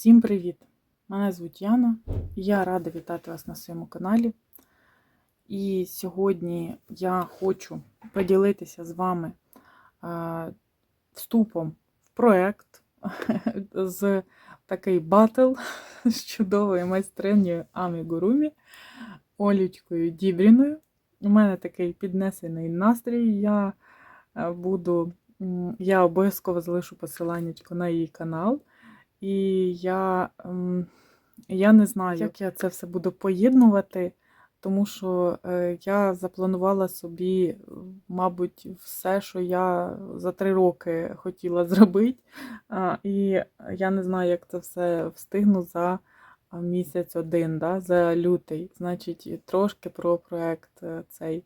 Всім привіт! Мене звуть Яна. і Я рада вітати вас на своєму каналі. І сьогодні я хочу поділитися з вами е, вступом в проект з такий батл з чудовою майстринею Амі Гурумі, Олючкою Дібріною. У мене такий піднесений настрій. Я е, буду, я обов'язково залишу посилання на її канал. І я, ем, я не знаю, як я це все буду поєднувати, тому що е, я запланувала собі, мабуть, все, що я за три роки хотіла зробити. І я не знаю, як це все встигну за місяць один, да, за лютий. Значить, трошки про проект е, цей.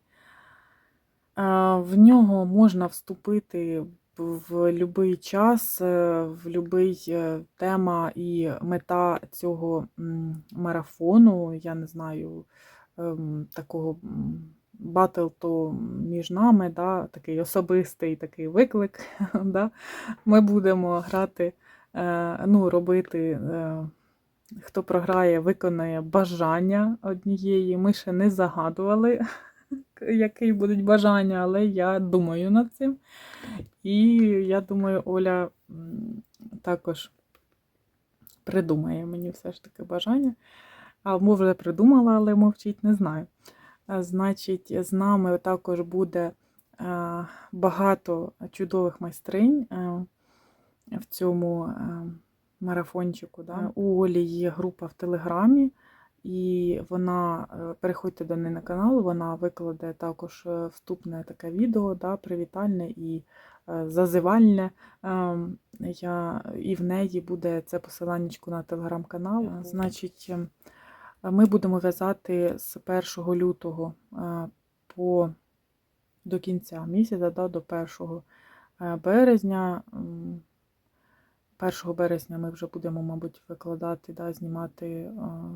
В нього можна вступити в будь-який час, е, в будь-який тема і мета цього марафону, я не знаю, ем, такого батл то між нами, да, такий особистий такий виклик. Да. Ми будемо грати, е, ну, робити. е, Хто програє, виконає бажання однієї. Ми ще не загадували, які будуть бажання, але я думаю над цим. І я думаю, Оля також придумає мені все ж таки бажання. Або вже придумала, але мовчить, не знаю. Значить, з нами також буде багато чудових майстринь в цьому марафончику. Да? У Олі є група в Телеграмі. І вона, е, переходьте до неї на канал, вона викладе також е, вступне таке відео, да, привітальне і е, зазивальне. Ем, Я, І в неї буде це посилання на телеграм-канал. Значить, ем, ми будемо в'язати з 1 лютого по до кінця місяця, да, до 1 е, березня. М, 1 березня ми вже будемо, мабуть, викладати, да, знімати е,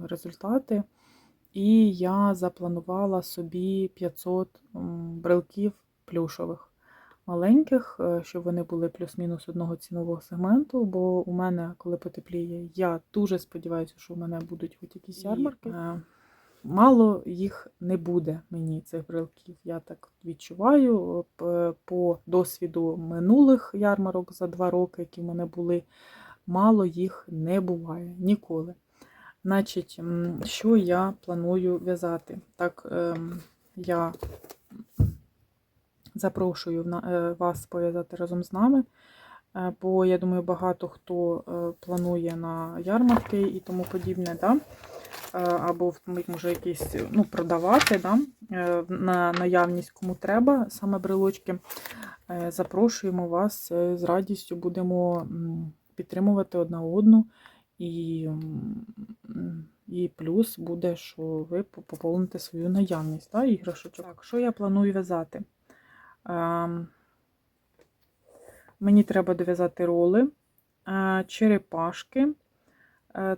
результати. І я запланувала собі 500 м, брелків плюшових маленьких, е, щоб вони були плюс-мінус одного цінового сегменту. Бо у мене, коли потепліє, я дуже сподіваюся, що у мене будуть хоч якісь ярмарки. Мало їх не буде мені цих брелків. Я так відчуваю по досвіду минулих ярмарок за два роки, які в мене були. Мало їх не буває ніколи. Значить, що я планую в'язати? Так, ем, я запрошую е, вас пов'язати разом з нами. Е, Бо я думаю, багато хто е, планує на ярмарки і тому подібне, да? Е, або може якісь ну, продавати да? е, на наявність кому треба, саме брелочки. Е, Запрошуємо вас з радістю, будемо підтримувати одна одну. І, і плюс буде, що ви поповните свою наявність да, іграшочок. Так, що я планую в'язати? Мені треба дов'язати роли, черепашки.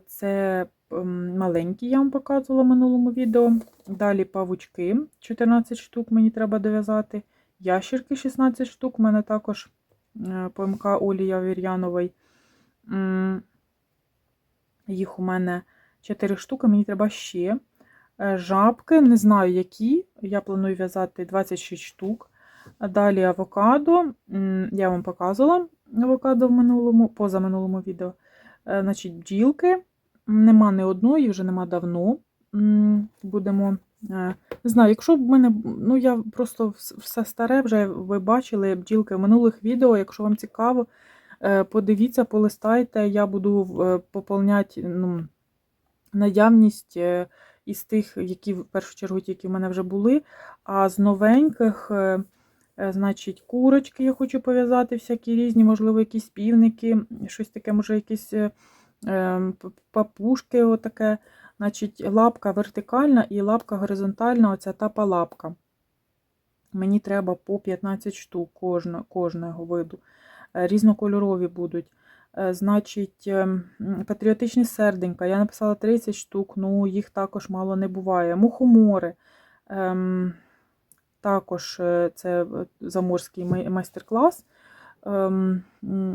Це маленькі, я вам показувала в минулому відео. Далі павучки 14 штук мені треба дов'язати. Ящірки 16 штук. У мене також е, ПМК Олі Явір'янової. Їх у мене 4 штуки, мені треба ще. Е, Жабки, не знаю які. Я планую в'язати 26 штук. Далі авокадо. Я вам показувала авокадо в минулому, позаминулому відео. Е, Значить, бджілки. Нема не одної, вже нема давно. Будемо. е, Не знаю, якщо б мене. Ну, я просто все старе, вже ви бачили бджілки в минулих відео. Якщо вам цікаво, е, подивіться, полистайте. Я буду е, поповняти ну, наявність із тих, які в першу чергу, ті, які в мене вже були. А з новеньких. Значить, курочки я хочу пов'язати, всякі різні, можливо, якісь півники, щось таке, може, якісь папушки, отаке. Значить, лапка вертикальна і лапка горизонтальна, оця тапа лапка. Мені треба по 15 штук кожна, кожного виду. Е, Різнокольорові будуть. Е, Значить, ем, патріотичні серденька. Я написала 30 штук, ну їх також мало не буває. Мухомори. Ем, також е, це заморський майстер-клас. Ем,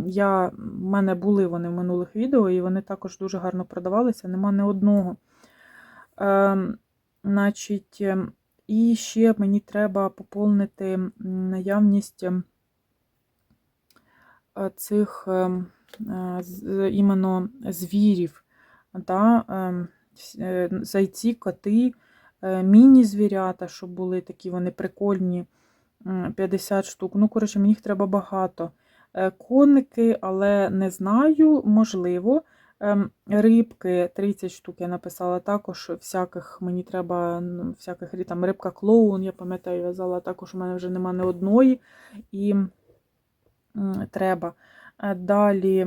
я, в мене були вони в минулих відео, і вони також дуже гарно продавалися, нема не одного. Ем, значить, ем, і ще мені треба поповнити наявність е, цих е, іменно звірів. Да? е, Зайці, коти, міні-звірята, щоб були такі вони прикольні. М, 50 штук. Ну, коротше, мені їх треба багато. Е, Коники, але не знаю, можливо. Ем, Рибки 30 штук я написала також. Всяких мені треба всяких там рибка клоун, я пам'ятаю, в'язала також у мене вже нема не одної. І треба. Е, Далі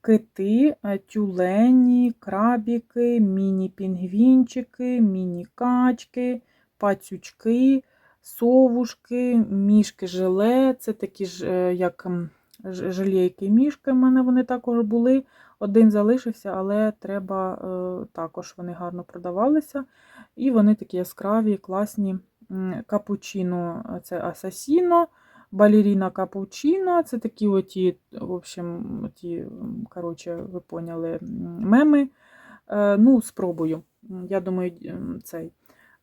кити, е, тюлені, крабіки, міні-пінгвінчики, міні-качки, пацючки, совушки, мішки желе. Це такі ж, е, як м, мішки в мене вони також були. Один залишився, але треба е, також вони гарно продавалися. І вони такі яскраві, класні. Капучино це асасіно, балеріна капучино. Це такі оті, в общем, оті, коротше, ви поняли, меми. Е, Ну, спробую. Я думаю, цей е,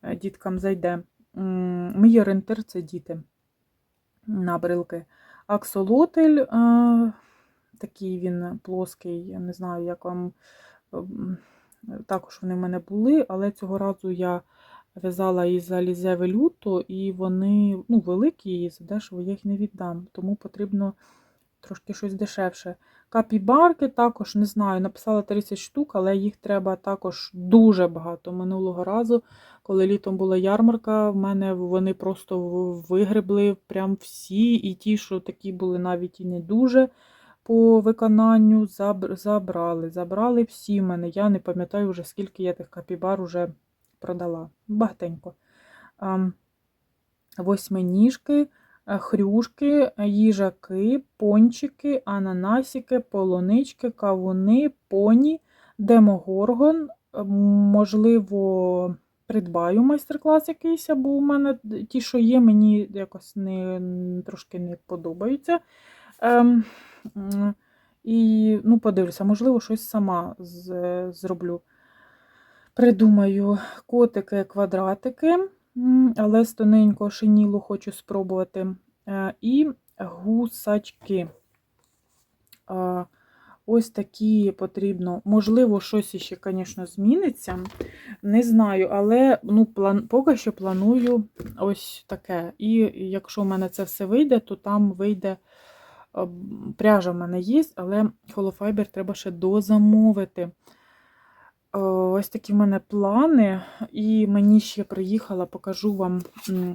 діткам зайде. Мій орієнтир це діти на брилки. Аксолотель, е, такий він плоский, я не знаю, як вам. Також вони в мене були, але цього разу я в'язала із Alize Velluto, і вони ну, великі, і задешево я їх не віддам, тому потрібно трошки щось дешевше. Капібарки також не знаю, написала 30 штук, але їх треба також дуже багато. Минулого разу, коли літом була ярмарка, в мене вони просто вигребли прям всі, і ті, що такі були навіть і не дуже по виконанню, забрали. Забрали всі в мене. Я не пам'ятаю вже, скільки я тих капібар вже продала. Багатенько. Восьминіжки, хрюшки, їжаки, пончики, ананасики, полунички, кавуни, поні, демогоргон. Можливо, придбаю майстер-клас якийсь, або у мене ті, що є, мені якось не, трошки не подобаються. Ем, і ну, подивлюся, можливо, щось сама з, зроблю. Придумаю котики, квадратики, але з тоненького шинілу хочу спробувати. Е, І гусачки. Е, Ось такі потрібно. Можливо, щось ще, звісно, зміниться. Не знаю, але ну, план... поки що планую ось таке. І якщо в мене це все вийде, то там вийде е, пряжа в мене є, але холофайбер треба ще дозамовити. Е, Ось такі в мене плани, і мені ще приїхала, покажу вам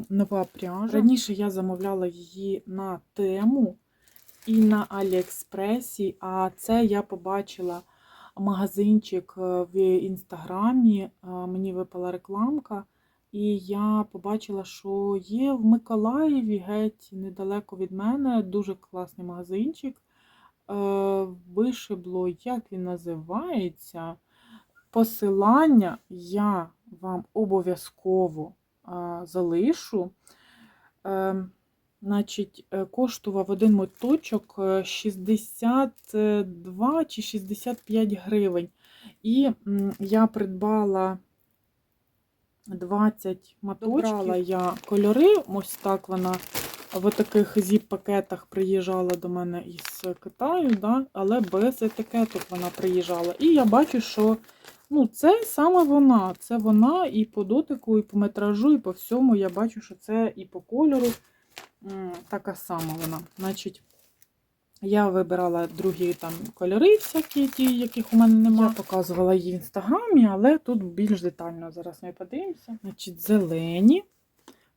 нова пряжа. Раніше я замовляла її на тему і на Аліекспресі, а це я побачила магазинчик е, в інстаграмі. е, Мені випала рекламка, і я побачила, що є в Миколаєві, геть недалеко від мене, дуже класний магазинчик. Вишибло, як він називається. Посилання я вам обов'язково залишу. Е, значить, е, коштував один моточок е, 62 чи 65 гривень. І я придбала 20 моточків. Добрала я кольори, ось так вона в таких зіп-пакетах приїжджала до мене із Китаю, да? але без етикеток вона приїжджала. І я бачу, що ну, це саме вона. Це вона і по дотику, і по метражу, і по всьому. Я бачу, що це і по кольору така сама вона. Значить, я вибирала другі там кольори, всякі ті, яких у мене немає. Я показувала її в інстаграмі, але тут більш детально. Зараз ми подивимося. Значить, зелені.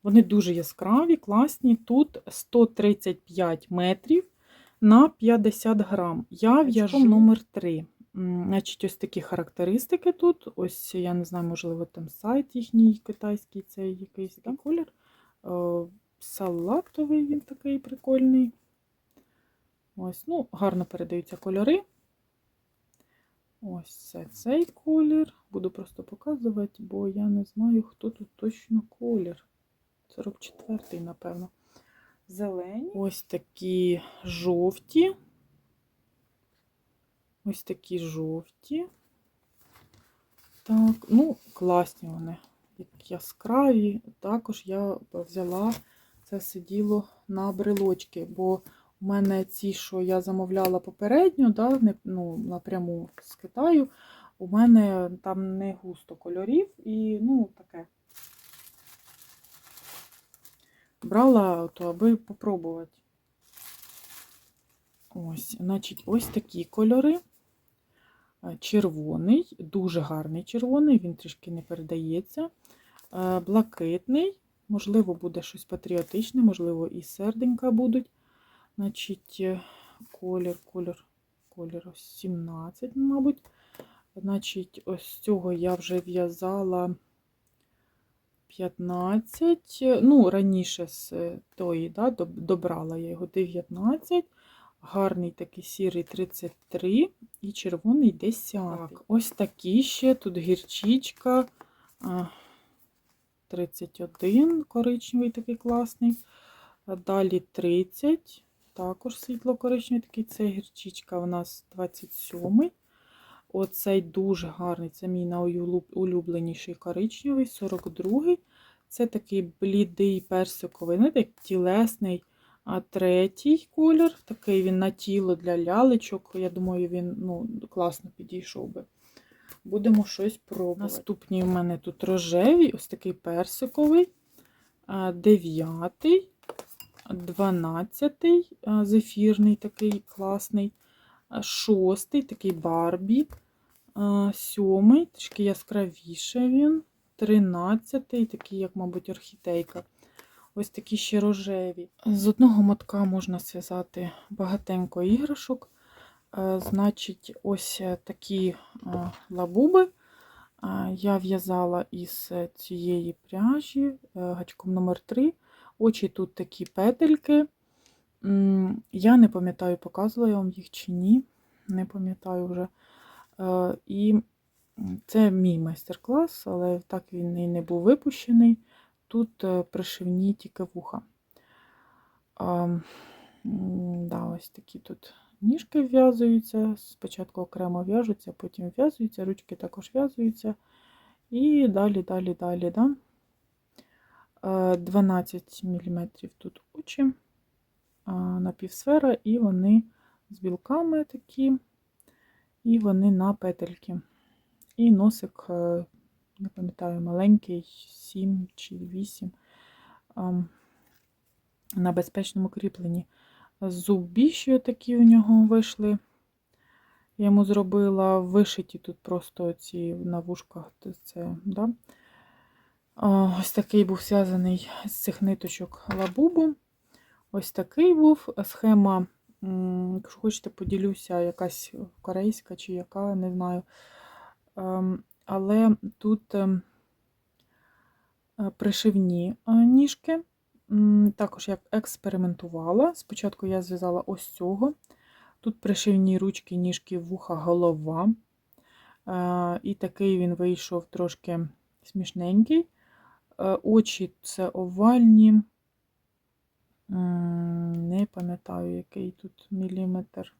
Вони дуже яскраві, класні. Тут 135 метрів на 50 грам. Я в'яжу номер 3. Значить, ось такі характеристики тут. Ось, я не знаю, можливо, там сайт їхній китайський, цей якийсь там колір. Е, Салатовий він такий прикольний. Ось, ну, гарно передаються кольори. Ось це цей колір. Буду просто показувати, бо я не знаю, хто тут точно колір. 44-й, напевно. зелені. Ось такі жовті. Ось такі жовті. Так, ну, класні вони, як яскраві. Також я взяла це все діло на брелочки, бо у мене ці, що я замовляла попередньо, да, не, ну, напряму з Китаю, у мене там не густо кольорів і, ну, таке. Брала, то аби попробувати. Ось, значить, ось такі кольори. Е, Червоний, дуже гарний червоний, він трішки не передається. Е, Блакитний, можливо, буде щось патріотичне, можливо, і серденька будуть. Значить, е, колір, колір, колір 17, мабуть. Значить, ось цього я вже в'язала 15. Ну, раніше з тої, да, добрала я його 19. Гарний такий сірий 33 і червоний 10. Так, ось такі ще. Тут гірчичка. 31, коричневий такий класний. Далі 30, також світло-коричневий такий. Це гірчичка у нас 27. Оцей дуже гарний, це мій найулюбленіший коричневий, 42. Це такий блідий персиковий, знаєте, тілесний. А третій колір, такий він на тіло для лялечок. Я думаю, він ну, класно підійшов би. Будемо щось пробувати. Наступні у мене тут рожевий, ось такий персиковий, дев'ятий, дванадцятий, зефірний такий класний, шостий, такий Барбі, сьомий, трішки яскравіше він, тринадцятий, такий, як, мабуть, орхітейка. Ось такі ще рожеві. З одного мотка можна зв'язати багатенько іграшок. Е, Значить, ось такі е, лабуби е, я в'язала із цієї пряжі е, гачком номер 3 Очі тут такі петельки. Я не пам'ятаю, показувала я вам їх чи ні. Не пам'ятаю вже. Е, І це мій майстер-клас, але так він і не був випущений. Тут е, пришивні тільки вуха. А, да, ось такі тут ніжки в'язуються. Спочатку окремо в'яжуться, потім в'язуються, ручки також в'язуються. І далі, далі, далі. Да? Е, 12 мм тут очі, напівсфера, і вони з білками такі, і вони на петельки. І носик, е, не пам'ятаю, маленький, 7 чи 8 на безпечному кріпленні. Зубі ще такі у нього вийшли. Я йому зробила вишиті тут просто ці на вушках. Це, да? Ось такий був зв'язаний з цих ниточок лабубу. Ось такий був схема, якщо хочете, поділюся, якась корейська чи яка, не знаю. Але тут ем, е, пришивні е, ніжки. Також я експериментувала. Спочатку я зв'язала ось цього. Тут пришивні ручки, ніжки, вуха, голова. Е, І такий він вийшов трошки смішненький. Очі це овальні. Не пам'ятаю, який тут міліметр.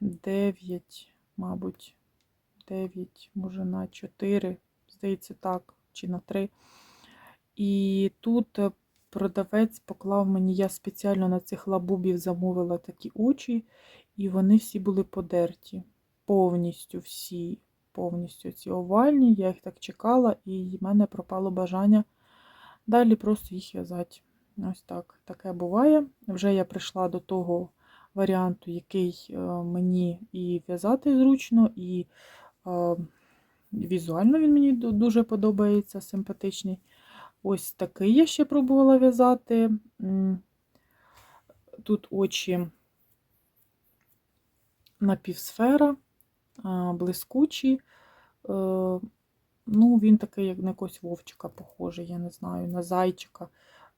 9, мабуть, 9, може на 4, здається, так, чи на 3. І тут е, продавець поклав мені, я спеціально на цих лабубів замовила такі очі, і вони всі були подерті. Повністю всі, повністю ці овальні. Я їх так чекала, і в мене пропало бажання далі просто їх в'язати. Ось так. Таке буває. Вже я прийшла до того варіанту, який е, мені і в'язати зручно, і візуально він мені дуже подобається, симпатичний. Ось такий я ще пробувала в'язати. Тут очі напівсфера, блискучі. Е, Ну, він такий, як на якогось вовчика похожий, я не знаю, на зайчика,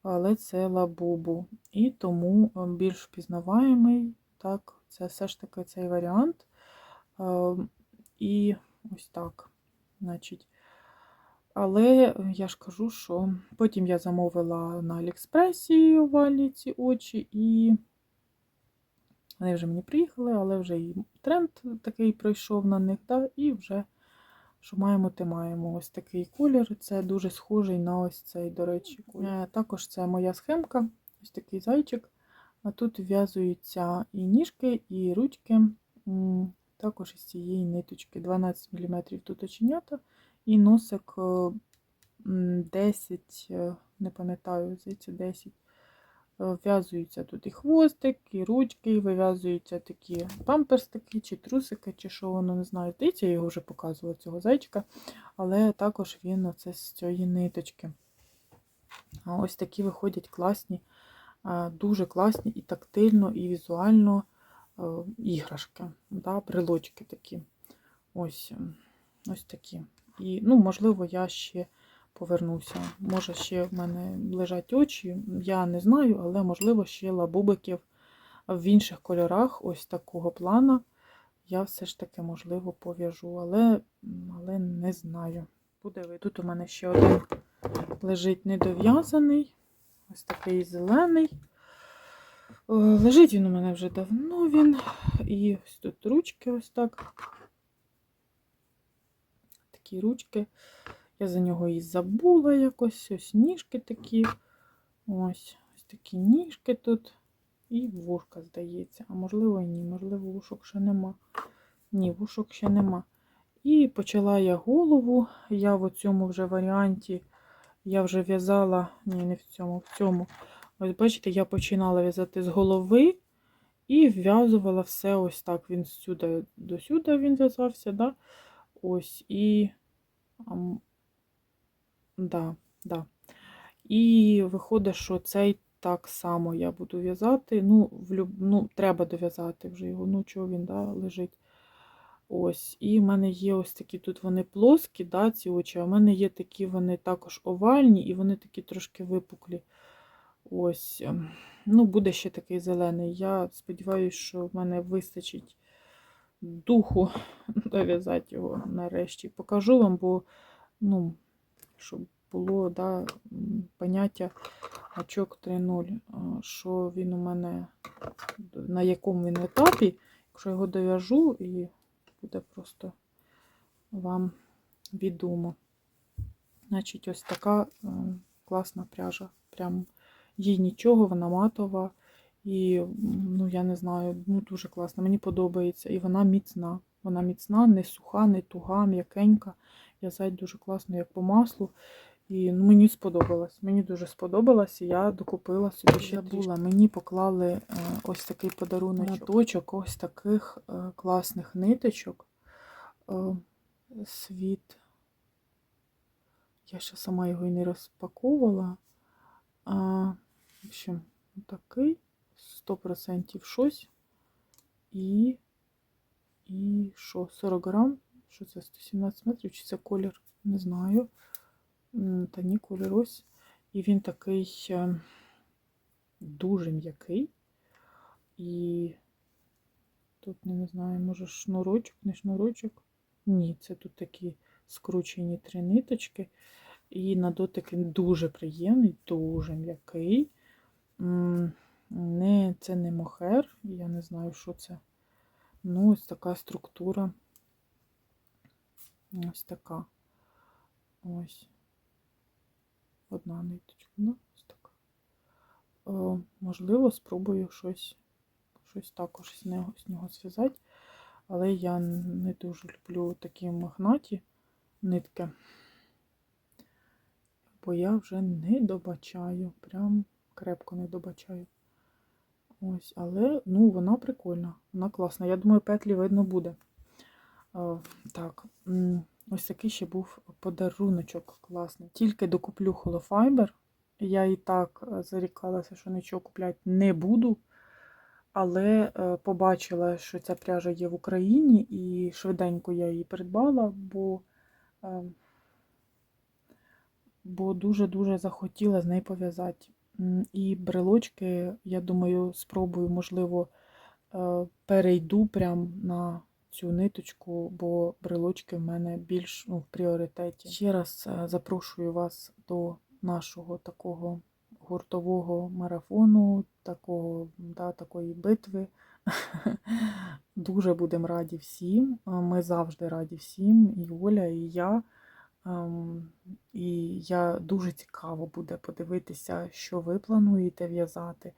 але це лабубу. І тому е, більш впізнаваємий, так, це все ж таки цей варіант. І ось так. Значить, Але я ж кажу, що потім я замовила на Аліекспресі овальні ці очі, і вони вже мені приїхали, але вже і тренд такий пройшов на них, да, і вже що маємо, те маємо. Ось такий колір. Це дуже схожий на ось цей, до речі, колір. Е, Також це моя схемка, ось такий зайчик. А тут в'язуються і ніжки, і ручки. Також із цієї ниточки 12 мм тут оченята, і носик е, 10, е, не пам'ятаю, здається, 10. Е, В'язуються тут і хвостик, і ручки, і вив'язуються такі памперстики, чи трусики, чи що воно не знаю. Здається, я його вже показувала цього зайчика, але також він оце з цієї ниточки. Ось такі виходять класні, е, дуже класні і тактильно, і візуально е, іграшки, да, брелочки такі. Ось, е, ось такі. І, ну, можливо, я ще повернуся. Може, ще в мене лежать очі, я не знаю, але, можливо, ще лабубиків в інших кольорах, ось такого плана. Я все ж таки, можливо, пов'яжу, але, але не знаю. Буде Тут у мене ще один лежить недов'язаний. Ось такий зелений. Е, Лежить він у мене вже давно він. І ось тут ручки ось так. Такі ручки. Я за нього і забула якось. Ось ніжки такі. Ось ось такі ніжки тут. І вушка, здається. А можливо, і ні. Можливо, вушок ще нема. Ні, вушок ще нема. І почала я голову. Я в цьому вже варіанті я вже в'язала, ні, не в цьому, в цьому. Ось бачите, я починала в'язати з голови і в'язувала все ось так. Він сюди до сюди він в'язався, да? Ось і. да, да. І виходить, що цей так само я буду в'язати. Ну, в ну, треба дов'язати вже його. Ну, чого він да, лежить. Ось, і в мене є ось такі тут вони плоскі, да, ці очі, а в мене є такі вони також овальні, і вони такі трошки випуклі. Ось, ем, ну, буде ще такий зелений. Я сподіваюся, що в мене вистачить духу дов'язати його нарешті. Покажу вам, бо, ну, щоб було да, поняття гачок 3.0, а, що він у мене, на якому він етапі, якщо його дов'яжу і буде просто вам відомо. Значить, ось така е, класна пряжа. Прям їй нічого, вона матова. І, ну, я не знаю, ну дуже класна, мені подобається. І вона міцна. Вона міцна, не суха, не туга, м'якенька. В'язать дуже класно, як по маслу. І ну, мені сподобалось. Мені дуже сподобалось, і я докупила собі ще була. Мені поклали е, ось такий подарунок, точок, ось таких е, класних ниточок. Е, світ. Я ще сама його і не розпаковувала. В общем, такий 100% щось. І, і що, 40 грам? Що це 117 метрів? Чи це колір? Не знаю. Та ні, колір ось. І він такий е, дуже м'який. І тут, не знаю, може шнурочок, не шнурочок. Ні, це тут такі скручені три ниточки. І на дотик він дуже приємний, дуже м'який. Не, це не мохер, я не знаю, що це. Ну, ось така структура. Ось така. Ось. Одна ниточка. Ну, ось така. О, можливо, спробую щось, щось також з нього, з нього зв'язати. Але я не дуже люблю такі мохнаті нитки. Бо я вже не добачаю. Прям крепко не добачаю. Ось, але ну, вона прикольна, вона класна. Я думаю, петлі видно буде. Е, так, ось такий ще був подаруночок класний. Тільки докуплю холофайбер. Я і так е, зарікалася, що нічого купляти не буду. Але е, побачила, що ця пряжа є в Україні, і швиденько я її придбала, бо, е, бо дуже-дуже захотіла з нею пов'язати. І брелочки, я думаю, спробую, можливо, е, перейду прямо на цю ниточку, бо брелочки в мене більш ну, в пріоритеті. Ще раз е, запрошую вас до нашого такого гуртового марафону, такого, да, такої битви. Дуже будемо раді всім. Ми завжди раді всім, і Оля, і я. Ем, І я дуже цікаво буде подивитися, що ви плануєте в'язати.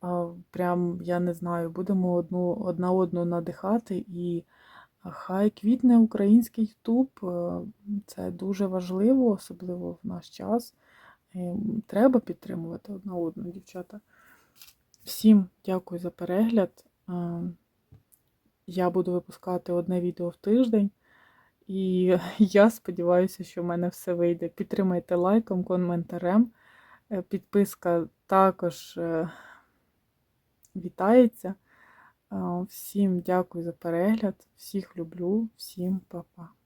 А, Прям, я не знаю, будемо одну, одна одну надихати і хай квітне український Ютуб. Е, Це дуже важливо, особливо в наш час. Ем, Треба підтримувати одна одну, дівчата. Всім дякую за перегляд. Е, Я буду випускати одне відео в тиждень. І я сподіваюся, що в мене все вийде. Підтримайте лайком, коментарем. Е, Підписка також е, вітається. Е, Всім дякую за перегляд, всіх люблю, всім па-па.